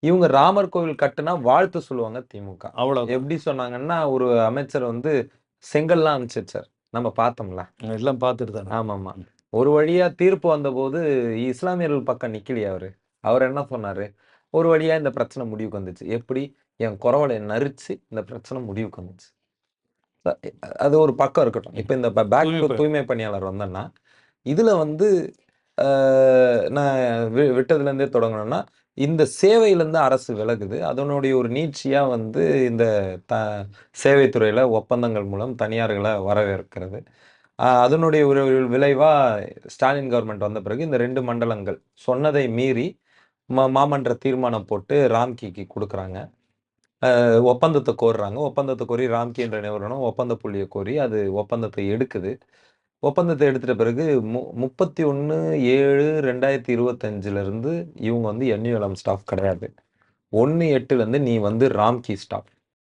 இவங்க ராமர் கோவில் கட்டுனா வாழ்த்து சொல்லுவாங்க திமுக. அவ்வளவு எப்படி சொன்னாங்கன்னா ஒரு அமைச்சர் வந்து செங்கல்லாம் அனுப்பிச்சு வச்சார் நம்ம பார்த்தோம்ல. எல்லாம் பார்த்துட்டு தானே. ஆமாமா. ஒரு வழியா தீர்ப்பு வந்தபோது இஸ்லாமியர்கள் பக்கம் நிக்கலையா அவரு. அவர் என்ன சொன்னாரு? ஒரு வழியா இந்த பிரச்சனை முடிவுக்கு வந்துச்சு. எப்படி? என் குறவலை நரிச்சு இந்த பிரச்சனை முடிவுக்கு வந்துச்சு. அது ஒரு பக்கம் இருக்கட்டும். இப்ப இந்த பேக் தூய்மை பணி- தூய்மை பணியாளர் வந்தேன்னா இதுல வந்து நான் வி- விட்டதுலேருந்தே தொடங்கணும்னா இந்த சேவையிலேருந்து அரசு விலகுது. அதனுடைய ஒரு நீட்சியாக வந்து இந்த த சேவைத்துறையில் ஒப்பந்தங்கள் மூலம் தனியார்களை வரவேற்கிறது. அதனுடைய ஒரு விளைவாக ஸ்டாலின் கவர்மெண்ட் வந்த பிறகு இந்த ரெண்டு மண்டலங்கள் சொன்னதை மீறி மா மாமன்ற தீர்மானம் போட்டு ராம்கிக்கு கொடுக்குறாங்க. ஒப்பந்தத்தை கோருறாங்க. ஒப்பந்தத்தை கோரி ராம்கி என்ற நிறுவனம் ஒப்பந்த புள்ளியை கோரி அது ஒப்பந்தத்தை எடுக்குது. ஒப்பந்தத்தை எடுத்துட்ட பிறகு மு முப்பத்தி ஒன்று ஏழு ரெண்டாயிரத்தி இருபத்தஞ்சுலேருந்து இவங்க வந்து என்யூஎல்எம் ஸ்டாஃப் கிடையாது. ஒன்று எட்டுலேருந்து நீ வந்து ராம்கி ஸ்டாஃப்